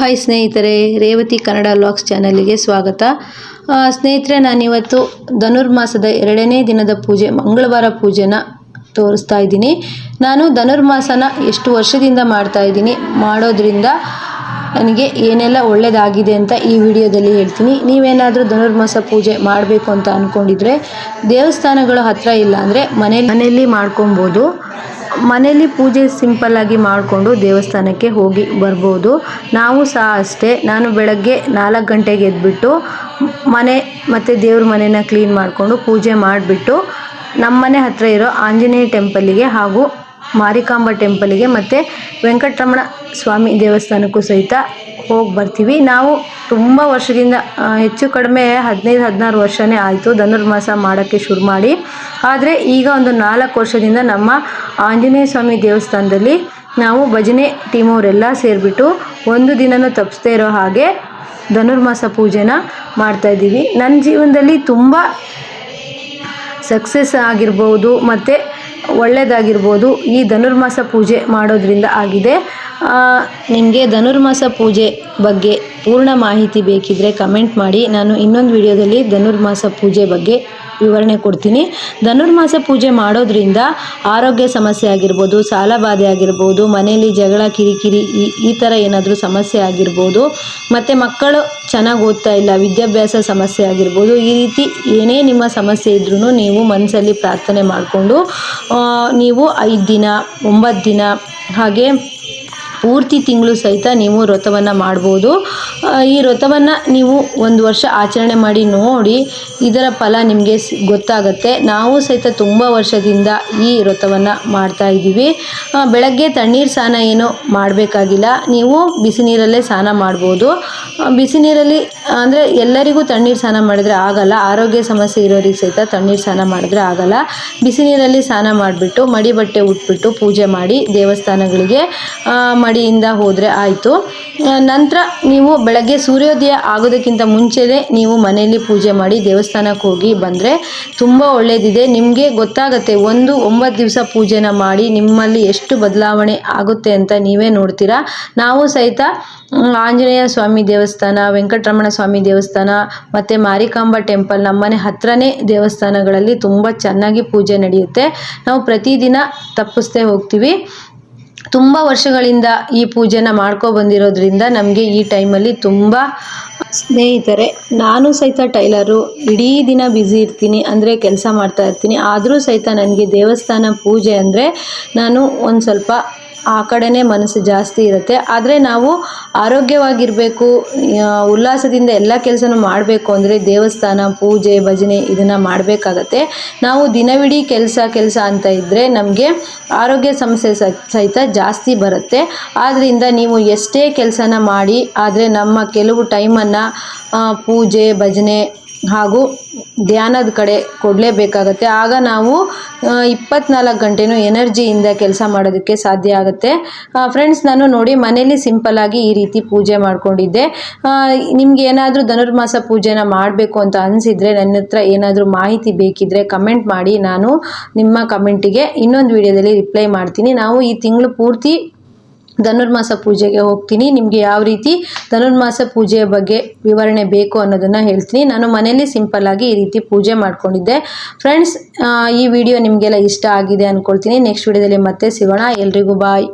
Hi ಸ್ನೇಹಿತರೆ, Revathi Kannada LOX ಚಾನಲಿಗೆ ಸ್ವಾಗತ. ಸ್ನೇಹಿತರೆ, ನಾನಿವತ್ತು ಧನುರ್ಮಾಸದ ಎರಡನೇ ದಿನದ ಪೂಜೆ, ಮಂಗಳವಾರ ಪೂಜೆನ ತೋರಿಸ್ತಾ ಇದ್ದೀನಿ. ನಾನು ಧನುರ್ಮಾಸನ ಎಷ್ಟು ವರ್ಷದಿಂದ ಮಾಡ್ತಾ ಇದ್ದೀನಿ, ಮಾಡೋದ್ರಿಂದ ನನಗೆ ಏನೆಲ್ಲ ಒಳ್ಳೆಯದಾಗಿದೆ ಅಂತ ಈ ವಿಡಿಯೋದಲ್ಲಿ ಹೇಳ್ತೀನಿ. ನೀವೇನಾದರೂ ಧನುರ್ಮಾಸ ಪೂಜೆ ಮಾಡಬೇಕು ಅಂತ ಅಂದ್ಕೊಂಡಿದ್ರೆ ದೇವಸ್ಥಾನಗಳು ಹತ್ತಿರ ಇಲ್ಲ ಅಂದರೆ ಮನೇಲಿ ಮನೆಯಲ್ಲಿ ಮಾಡ್ಕೊಬೋದು. ಮನೆಯಲ್ಲಿ ಪೂಜೆ ಸಿಂಪಲ್ ಆಗಿ ಮಾಡಿಕೊಂಡು ದೇವಸ್ಥಾನಕ್ಕೆ ಹೋಗಿ ಬರ್ಬೋದು. ನಾವು ಸಹ ಅಷ್ಟೇ. ನಾನು ಬೆಳಗ್ಗೆ ನಾಲ್ಕು ಗಂಟೆಗೆ ಎದ್ಬಿಟ್ಟು ಮನೆ ಮತ್ತು ದೇವ್ರ ಮನೆನ ಕ್ಲೀನ್ ಮಾಡಿಕೊಂಡು ಪೂಜೆ ಮಾಡಿಬಿಟ್ಟು ನಮ್ಮ ಮನೆ ಹತ್ತಿರ ಇರೋ ಆಂಜನೇಯ ಟೆಂಪಲ್ಲಿಗೆ ಹಾಗೂ ಮಾರಿಕಾಂಬ ಟೆಂಪಲ್ಗೆ ಮತ್ತು ವೆಂಕಟರಮಣ ಸ್ವಾಮಿ ದೇವಸ್ಥಾನಕ್ಕೂ ಸಹಿತ ಹೋಗಿ ಬರ್ತೀವಿ. ನಾವು ತುಂಬ ವರ್ಷದಿಂದ ಹೆಚ್ಚು ಕಡಿಮೆ ಹದಿನೈದು, ಹದಿನಾರು ವರ್ಷವೇ ಆಯಿತು ಧನುರ್ಮಾಸ ಮಾಡೋಕ್ಕೆ ಶುರು ಮಾಡಿ. ಆದರೆ ಈಗ ಒಂದು ನಾಲ್ಕು ವರ್ಷದಿಂದ ನಮ್ಮ ಆಂಜನೇಯ ಸ್ವಾಮಿ ದೇವಸ್ಥಾನದಲ್ಲಿ ನಾವು ಭಜನೆ ಟೀಮ್ ಅವರೆಲ್ಲ ಸೇರಿಬಿಟ್ಟು ಒಂದು ದಿನನೂ ತಪ್ಪಿಸ್ದೇ ಇರೋ ಹಾಗೆ ಧನುರ್ಮಾಸ ಪೂಜೆನ ಮಾಡ್ತಾಯಿದ್ದೀವಿ ನನ್ನ ಜೀವನದಲ್ಲಿ ತುಂಬ ಸಕ್ಸಸ್ ಆಗಿರ್ಬೋದು, ಮತ್ತು ಒಳ್ಳೆಯದಾಗಿರ್ಬೋದು ಈ ಧನುರ್ಮಾಸ ಪೂಜೆ ಮಾಡೋದ್ರಿಂದ ಆಗಿದೆ. ನಿಮಗೆ ಧನುರ್ಮಾಸ ಪೂಜೆ ಬಗ್ಗೆ ಪೂರ್ಣ ಮಾಹಿತಿ ಬೇಕಿದ್ದರೆ ಕಮೆಂಟ್ ಮಾಡಿ. ನಾನು ಇನ್ನೊಂದು ವಿಡಿಯೋದಲ್ಲಿ ಧನುರ್ಮಾಸ ಪೂಜೆ ಬಗ್ಗೆ ವಿವರಣೆ ಕೊಡ್ತೀನಿ. ಧನುರ್ಮಾಸ ಪೂಜೆ ಮಾಡೋದ್ರಿಂದ ಆರೋಗ್ಯ ಸಮಸ್ಯೆ ಆಗಿರ್ಬೋದು ಸಾಲಬಾಧೆ ಆಗಿರ್ಬೋದು, ಮನೆಯಲ್ಲಿ ಜಗಳ, ಕಿರಿಕಿರಿ, ಈ ಈ ಥರ ಏನಾದರೂ ಸಮಸ್ಯೆ ಆಗಿರ್ಬೋದು, ಮತ್ತು ಮಕ್ಕಳು ಚೆನ್ನಾಗಿ ಓದ್ತಾ ಇಲ್ಲ, ವಿದ್ಯಾಭ್ಯಾಸ ಸಮಸ್ಯೆ ಆಗಿರ್ಬೋದು, ಈ ರೀತಿ ಏನೇ ನಿಮ್ಮ ಸಮಸ್ಯೆ ಇದ್ರೂ ನೀವು ಮನಸ್ಸಲ್ಲಿ ಪ್ರಾರ್ಥನೆ ಮಾಡಿಕೊಂಡು ನೀವು ಐದು ದಿನ, ಒಂಬತ್ತು ದಿನ ಹಾಗೆ ಪೂರ್ತಿ ತಿಂಗಳು ಸಹಿತ ನೀವು ವ್ರತವನ್ನು ಮಾಡ್ಬೋದು. ಈ ವ್ರತವನ್ನು ನೀವು ಒಂದು ವರ್ಷ ಆಚರಣೆ ಮಾಡಿ ನೋಡಿ, ಇದರ ಫಲ ನಿಮಗೆ ಗೊತ್ತಾಗುತ್ತೆ. ನಾವು ಸಹಿತ ತುಂಬ ವರ್ಷದಿಂದ ಈ ವ್ರತವನ್ನು ಮಾಡ್ತಾ ಇದ್ದೀವಿ. ಬೆಳಗ್ಗೆ ತಣ್ಣೀರು ಸ್ನಾನ ಏನು ಮಾಡಬೇಕಾಗಿಲ್ಲ. ನೀವು ಬಿಸಿ ನೀರಲ್ಲೇ ಸ್ನಾನ ಮಾಡ್ಬೋದು. ಬಿಸಿ ನೀರಲ್ಲಿ, ಅಂದರೆ ಎಲ್ಲರಿಗೂ ತಣ್ಣೀರು ಸ್ನಾನ ಮಾಡಿದ್ರೆ ಆಗಲ್ಲ. ಆರೋಗ್ಯ ಸಮಸ್ಯೆ ಇರೋರಿಗೆ ಸಹಿತ ತಣ್ಣೀರು ಸ್ನಾನ ಮಾಡಿದ್ರೆ ಆಗಲ್ಲ. ಬಿಸಿ ನೀರಲ್ಲಿ ಸ್ನಾನ ಮಾಡಿಬಿಟ್ಟು, ಮಡಿ ಬಟ್ಟೆ ಉಟ್ಬಿಟ್ಟು ಪೂಜೆ ಮಾಡಿ ದೇವಸ್ಥಾನಗಳಿಗೆ ಮಡಿಯಿಂದ ಹೋದರೆ ಆಯಿತು. ನಂತರ ನೀವು ಬೆಳಗ್ಗೆ ಸೂರ್ಯೋದಯ ಆಗೋದಕ್ಕಿಂತ ಮುಂಚೆನೇ ನೀವು ಮನೆಯಲ್ಲಿ ಪೂಜೆ ಮಾಡಿ ದೇವಸ್ಥಾನಕ್ಕೆ ಹೋಗಿ ಬಂದರೆ ತುಂಬ ಒಳ್ಳೆಯದಿದೆ ನಿಮಗೆ ಗೊತ್ತಾಗುತ್ತೆ, ಒಂದು ಒಂಬತ್ತು ದಿವಸ ಪೂಜೆನ ಮಾಡಿ ನಿಮ್ಮಲ್ಲಿ ಎಷ್ಟು ಬದಲಾವಣೆ ಆಗುತ್ತೆ ಅಂತ ನೀವೇ ನೋಡ್ತೀರಾ. ನಾವು ಸಹಿತ ಆಂಜನೇಯ ಸ್ವಾಮಿ ದೇವಸ್ಥಾನ, ವೆಂಕಟರಮಣ ಸ್ವಾಮಿ ದೇವಸ್ಥಾನ, ಮತ್ತು ಮಾರಿಕಾಂಬ ಟೆಂಪಲ್ ನಮ್ಮನೆ ಹತ್ರನೇ ದೇವಸ್ಥಾನಗಳಲ್ಲಿ ತುಂಬ ಚೆನ್ನಾಗಿ ಪೂಜೆ ನಡೆಯುತ್ತೆ. ನಾವು ಪ್ರತಿದಿನ ತಪ್ಪಿಸ್ತೇ ಹೋಗ್ತೀವಿ. ತುಂಬ ವರ್ಷಗಳಿಂದ ಈ ಪೂಜೆನ ಮಾಡ್ಕೊ ಬಂದಿರೋದ್ರಿಂದ ನಮಗೆ ಈ ಟೈಮಲ್ಲಿ ತುಂಬ ಸ್ನೇಹಿತರೆ, ನಾನು ಸಹಿತ ಟೈಲರು, ಇಡೀ ದಿನ ಬ್ಯುಸಿ ಇರ್ತೀನಿ, ಅಂದರೆ ಕೆಲಸ ಮಾಡ್ತಾ ಇರ್ತೀನಿ, ಆದರೂ ಸಹಿತ ನನಗೆ ದೇವಸ್ಥಾನ ಪೂಜೆ ಅಂದರೆ ನಾನು ಒಂದು ಸ್ವಲ್ಪ ಆ ಕಡೆನೇ ಮನಸ್ಸು ಜಾಸ್ತಿ ಇರುತ್ತೆ. ಆದರೆ ನಾವು ಆರೋಗ್ಯವಾಗಿರಬೇಕು ಉಲ್ಲಾಸದಿಂದ ಎಲ್ಲ ಕೆಲಸನೂ ಮಾಡಬೇಕು ಅಂದರೆ ದೇವಸ್ಥಾನ, ಪೂಜೆ, ಭಜನೆ ಇದನ್ನು ಮಾಡಬೇಕಾಗತ್ತೆ. ನಾವು ದಿನವಿಡೀ ಕೆಲಸ ಕೆಲಸ ಅಂತ ಇದ್ದರೆ ನಮಗೆ ಆರೋಗ್ಯ ಸಮಸ್ಯೆ ಸಹಿತ ಜಾಸ್ತಿ ಬರುತ್ತೆ. ಆದ್ದರಿಂದ ನೀವು ಎಷ್ಟೇ ಕೆಲಸನ ಮಾಡಿ, ಆದರೆ ನಮ್ಮ ಕೆಲವು ಟೈಮನ್ನು ಪೂಜೆ, ಭಜನೆ ಹಾಗೂ ಧ್ಯಾನದ ಕಡೆ ಕೊಡಲೇಬೇಕಾಗತ್ತೆ. ಆಗ ನಾವು ಇಪ್ಪತ್ನಾಲ್ಕು ಗಂಟೆನೂ ಎನರ್ಜಿಯಿಂದ ಕೆಲಸ ಮಾಡೋದಕ್ಕೆ ಸಾಧ್ಯ ಆಗುತ್ತೆ. ಫ್ರೆಂಡ್ಸ್, ನಾನು ನೋಡಿ ಮನೇಲಿ ಸಿಂಪಲ್ಲಾಗಿ ಈ ರೀತಿ ಪೂಜೆ ಮಾಡ್ಕೊಂಡಿದ್ದೆ. ನಿಮ್ಗೆ ಏನಾದರೂ ಧನುರ್ಮಾಸ ಪೂಜೆನ ಮಾಡಬೇಕು ಅಂತ ಅನಿಸಿದರೆ ನನ್ನ ಹತ್ರ ಏನಾದರೂ ಮಾಹಿತಿ ಬೇಕಿದ್ದರೆ ಕಮೆಂಟ್ ಮಾಡಿ. ನಾನು ನಿಮ್ಮ ಕಮೆಂಟಿಗೆ ಇನ್ನೊಂದು ವಿಡಿಯೋದಲ್ಲಿ ರಿಪ್ಲೈ ಮಾಡ್ತೀನಿ. ನಾವು ಈ ತಿಂಗಳು ಪೂರ್ತಿ ಧನುರ್ಮಾಸ ಪೂಜೆಗೆ ಹೋಗ್ತೀನಿ. ನಿಮಗೆ ಯಾವ ರೀತಿ ಧನುರ್ಮಾಸ ಪೂಜೆಯ ಬಗ್ಗೆ ವಿವರಣೆ ಬೇಕು ಅನ್ನೋದನ್ನು ಹೇಳ್ತೀನಿ. ನಾನು ಮನೇಲಿ ಸಿಂಪಲ್ಲಾಗಿ ಈ ರೀತಿ ಪೂಜೆ ಮಾಡ್ಕೊಂಡಿದ್ದೆ. ಫ್ರೆಂಡ್ಸ್ ಈ ವಿಡಿಯೋ ನಿಮಗೆಲ್ಲ ಇಷ್ಟ ಆಗಿದೆ ಅಂದ್ಕೊಳ್ತೀನಿ ನೆಕ್ಸ್ಟ್ ವಿಡಿಯೋದಲ್ಲಿ ಮತ್ತೆ ಸಿಗೋಣ. ಎಲ್ರಿಗೂ ಬಾಯ್